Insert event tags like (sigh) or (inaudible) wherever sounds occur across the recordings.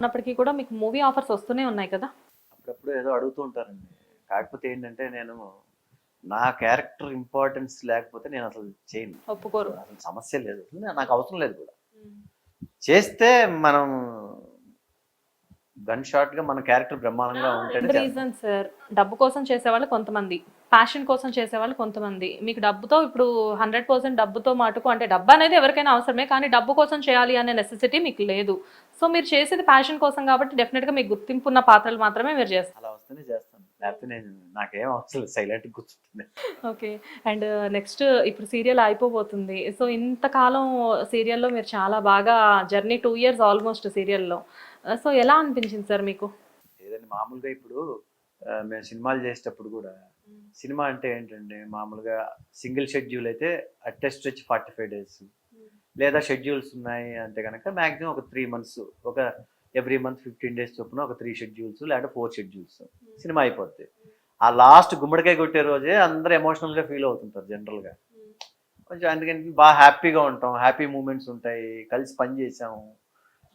ఉన్నప్పటికీ కూడా మీకు మూవీ ఆఫర్స్ వస్తూనే ఉన్నాయి కదా? అప్పుడప్పుడు ఏదో అడుగుతూ ఉంటారండి. కాకపోతే ఏంటంటే నేను నా క్యారెక్టర్ ఇంపార్టెన్స్ లేకపోతే నేను అసలు చేయను. ఒప్పుకోరు. అసలు సమస్య లేదు. నాకు అవసరం లేదు కూడా. చేస్తే మనం గన్ షాట్గా మన క్యారెక్టర్ బ్రహ్మాండంగా చేస్తాం. రీజన్ సార్ డబ్బు కోసం చేసేవాళ్ళు కొంతమంది ప్యాషన్ కోసం చేసేవాళ్ళు కొంతమంది. మీకు డబ్బుతో ఇప్పుడు హండ్రెడ్ పర్సెంట్ డబ్బుతో మటుకు అంటే డబ్బు అనేది ఎవరికైనా అవసరమే కానీ డబ్బు కోసం చేయాలి అనే నెసెసిటీ మీకు లేదు. సో మీరు చేసేది ప్యాషన్ కోసం కాబట్టి డెఫినెట్గా మీకు గుర్తింపు ఉన్న పాత్రలు మాత్రమే మీరు చేస్తారు. అలా వస్తేనే చేస్తాను. లేకపోతే నేను నాకేం అవసరం సైలెంట్ కూర్చుంటుంది ఓకే. అండ్ నెక్స్ట్ ఇప్పుడు సీరియల్ అయిపోబోతుంది. సో ఇంతకాలం సీరియల్లో మీరు చాలా బాగా జర్నీ టూ ఇయర్స్ ఆల్మోస్ట్ సీరియల్లో సో ఎలా అనిపించింది సార్ మీకు? ఏదండి మామూలుగా ఇప్పుడు ఆ, మేము సినిమాలు చేసేటప్పుడు కూడా సినిమా అంటే ఏంటంటే మామూలుగా సింగిల్ షెడ్యూల్ అయితే టెస్ట్ వచ్చి ఫార్టీ ఫైవ్ డేస్ లేదా షెడ్యూల్స్ ఉన్నాయి అంటే కనుక మ్యాక్సిమం ఒక త్రీ మంత్స్ ఒక ఎవ్రీ మంత్ ఫిఫ్టీన్ డేస్ చొప్పున ఒక త్రీ షెడ్యూల్స్ లేదా ఫోర్ షెడ్యూల్స్. సినిమా అయిపోద్ది. ఆ లాస్ట్ గుమ్మడికాయ కొట్టే రోజే అందరూ ఎమోషనల్గా ఫీల్ అవుతుంటారు జనరల్గా కొంచెం అందుకని బాగా హ్యాపీగా ఉంటాం హ్యాపీ మూమెంట్స్ ఉంటాయి కలిసి పని చేసాము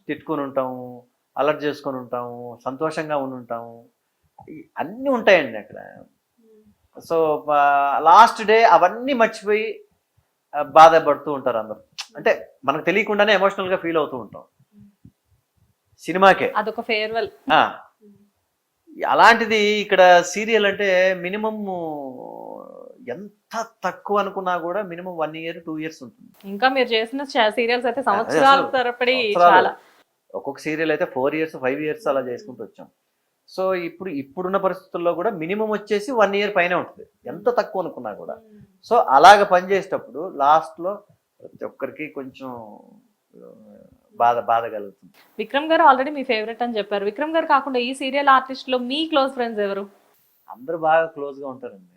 తిట్టుకొని ఉంటాము అలర్ట్ చేసుకొని ఉంటాము సంతోషంగా ఉండి ఉంటాము. అన్నీ ఉంటాయండి అక్కడ. సో లాస్ట్ డే అవన్నీ మర్చిపోయి బాధపడుతూ ఉంటారు అందరూ. అంటే మనకు తెలియకుండానే ఎమోషనల్గా ఫీల్ అవుతూ ఉంటాం. సినిమాకే. అదొక ఫేర్వెల్. అలాంటిది ఇక్కడ సీరియల్ అంటే మినిమమ్ ఎంత తక్కువ అనుకున్నా కూడా minimum one year two years ఉంటుంది. ఇంకా మీరు చేసిన సీరియల్స్ అయితే సంవత్సరాల సంవత్సరాలు. చాలా ఒక్కొక్క సీరియల్ అయితే ఫోర్ ఇయర్స్ ఫైవ్ ఇయర్స్ అలా చేసుకుంటూ వచ్చాం. సో ఇప్పుడు ఇప్పుడున్న పరిస్థితుల్లో కూడా మినిమం వచ్చేసి వన్ ఇయర్ పైన ఉంటుంది. ఎంత తక్కువ అనుకున్నా కూడా. సో అలాగ పనిచేసేటప్పుడు లాస్ట్లో ప్రతి ఒక్కరికి కొంచెం బాధ బాధ కలుగుతుంది. విక్రమ్ గారు ఆల్రెడీ మీ ఫేవరెట్ అని చెప్పారు. విక్రమ్ గారు కాకుండా ఈ సీరియల్ ఆర్టిస్ట్లో మీ క్లోజ్ ఫ్రెండ్స్ ఎవరు? అందరూ బాగా క్లోజ్గా ఉంటారండి.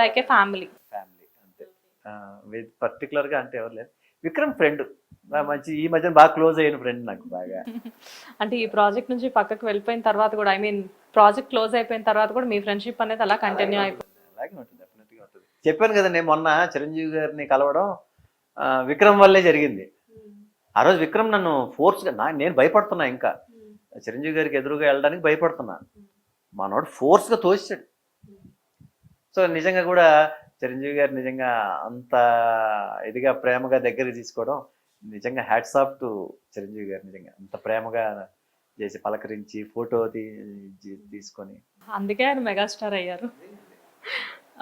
లైక్ ఏ ఫ్యామిలీ ఫ్యామిలీ అంతే. విత్ పర్టికులర్గా అంటే ఎవరు లేదు విక్రమ్ ఫ్రెండ్ మంచి ఈ మధ్యన బాగా క్లోజ్ అయిన ఫ్రెండ్ నాకు బాగా. (laughs) అంటే ఈ ప్రాజెక్ట్ నుంచి పక్కకు వెళ్ళిపోయిన తర్వాత కూడా ఐ మీన్ ప్రాజెక్ట్ క్లోజ్ అయిపోయిన తర్వాత కూడా మీ ఫ్రెండ్షిప్ అనేది అలా కంటిన్యూ అయిపోయింది అలాగే ఉంటుంది డెఫినెట్గా ఉంటుంది. చెప్పాను కదండి మొన్న చిరంజీవి గారిని కలవడం విక్రమ్ వల్లే జరిగింది. ఆ రోజు విక్రమ్ నన్ను ఫోర్స్గా నా నేను భయపడుతున్నా ఇంకా. చిరంజీవి గారికి ఎదురుగా వెళ్ళడానికి భయపడుతున్నా. మనోడు ఫోర్స్గా తోసాడు. సో నిజంగా కూడా చిరంజీవి గారు నిజంగా అంత ఇదిగా ప్రేమగా దగ్గరికి తీసుకోవడం నిజంగా హ్యాట్స్ ఆఫ్ టు చిరంజీవి గారు నిజంగా. అంత ప్రేమగా చేసి పలకరించి ఫోటో తీసుకొని. అందుకే ఆయన మెగాస్టార్ అయ్యారు.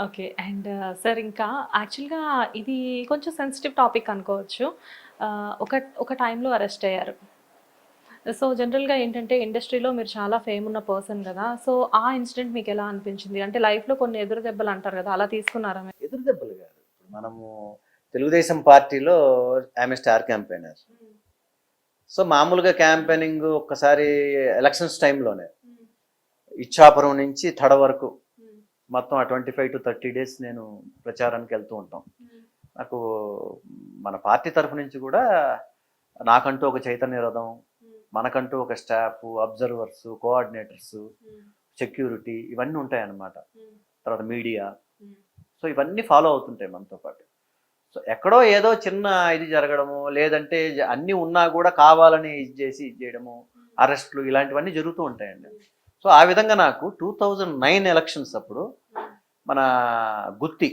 ఓకే. అండ్ సార్ ఇంకా యాక్చువల్గా ఇది కొంచెం సెన్సిటివ్ టాపిక్ అనుకోవచ్చు. ఆ, ఒక ఒక టైంలో అరెస్ట్ అయ్యారు. సో జనరల్గా ఏంటంటే ఇండస్ట్రీలో మీరు చాలా ఫేమ్ ఉన్న పర్సన్ కదా. సో ఆ ఇన్సిడెంట్ మీకు ఎలా అనిపించింది? అంటే లైఫ్లో కొన్ని ఎదురు దెబ్బలు అంటారు కదా అలా తీసుకున్నారా? ఎదురు దెబ్బలు కాదు. మనము తెలుగుదేశం పార్టీలో ఆమె స్టార్ క్యాంపెయినర్. సో మామూలుగా క్యాంపెయినింగ్ ఒక్కసారి ఎలక్షన్స్ టైంలోనే. ఇచ్చాపురం నుంచి తడ వరకు మొత్తం ఆ twenty five to thirty days నేను ప్రచారానికి వెళ్తూ ఉంటాం. నాకు మన పార్టీ తరఫు నుంచి కూడా నాకంటూ ఒక చైతన్య రథం మనకంటూ ఒక స్టాఫ్ అబ్జర్వర్స్ కోఆర్డినేటర్స్ సెక్యూరిటీ ఇవన్నీ ఉంటాయన్నమాట. తర్వాత మీడియా. సో ఇవన్నీ ఫాలో అవుతుంటాయి మనతో పాటు. సో ఎక్కడో ఏదో చిన్న ఇది జరగడము లేదంటే అన్నీ ఉన్నా కూడా కావాలని ఇది చేసి ఇది చేయడము అరెస్ట్లు ఇలాంటివన్నీ జరుగుతూ ఉంటాయండి. సో ఆ విధంగా నాకు టూ థౌజండ్ నైన్ ఎలక్షన్స్ అప్పుడు మన గుత్తి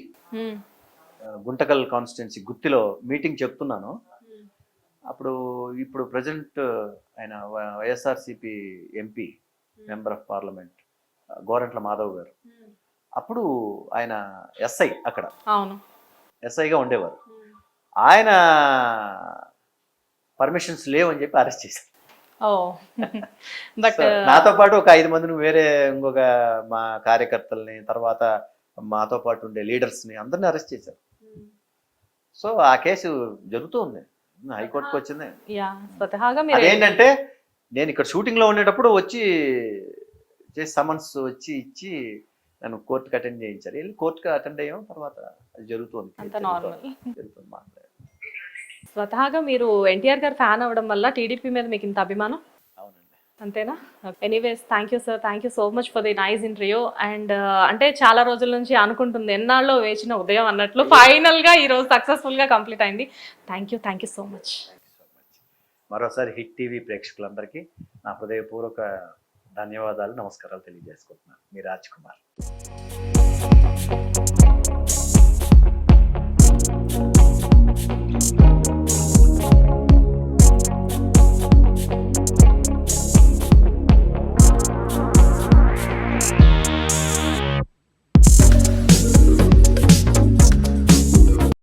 గుంటకల్ కాన్స్టిట్యున్సీ గుత్తిలో మీటింగ్ చెప్తున్నాను. అప్పుడు ఇప్పుడు ప్రజెంట్ ఆయన YSRCP MP member of parliament Gorantla Madhav garu. అప్పుడు ఆయన ఎస్ఐ అక్కడ. అవును. ఎస్ఐగా ఉండేవారు. ఆయన పర్మిషన్స్ లేవని చెప్పి అరెస్ట్ చేశారు. బట్ నాతో పాటు ఒక ఐదు మందిని వేరే ఇంకొక మా కార్యకర్తల్ని తర్వాత మాతో పాటు ఉండే లీడర్స్ని అందరిని అరెస్ట్ చేశారు. సో ఆ కేసు జరుగుతూ ఉంది. హైకోర్టుకు వచ్చింది. అదేంటంటే నేను ఇక్కడ షూటింగ్లో ఉండేటప్పుడు వచ్చి చేసి సమన్స్ వచ్చి ఇచ్చి నన్ను కోర్టుకి అటెండ్ చేయించారు. వెళ్ళి కోర్టుకి అటెండ్ అయ్యాం తర్వాత అది జరుగుతుంది. అంత నార్మల్ జరుగుతుంది. మాట్లాడారు స్వతహాగా మీరు ఎన్టీఆర్ గారు ఫ్యాన్ అవ్వడం వల్ల టీడీపీ మీద మీకు ఇంత అభిమానం? అవునండి. అంతేనా? Anyways thank you sir thank you so much for the nice interview and అంటే చాలా రోజుల నుంచి అనుకుంటుంది ఎన్నాళ్ళు వేచిన ఉదయం అన్నట్లు ఫైనల్గా ఈ రోజు సక్సెస్ఫుల్గా కంప్లీట్ అయింది. Thank you thank you so much thank you so much మరోసారి హిట్ టీవీ ప్రేక్షకులందరికీ నా హృదయపూర్వక ధన్యవాదాలు నమస్కారాలు తెలియజేసుకుంటున్నాను. మీ రాజ్ కుమార్. Thank you.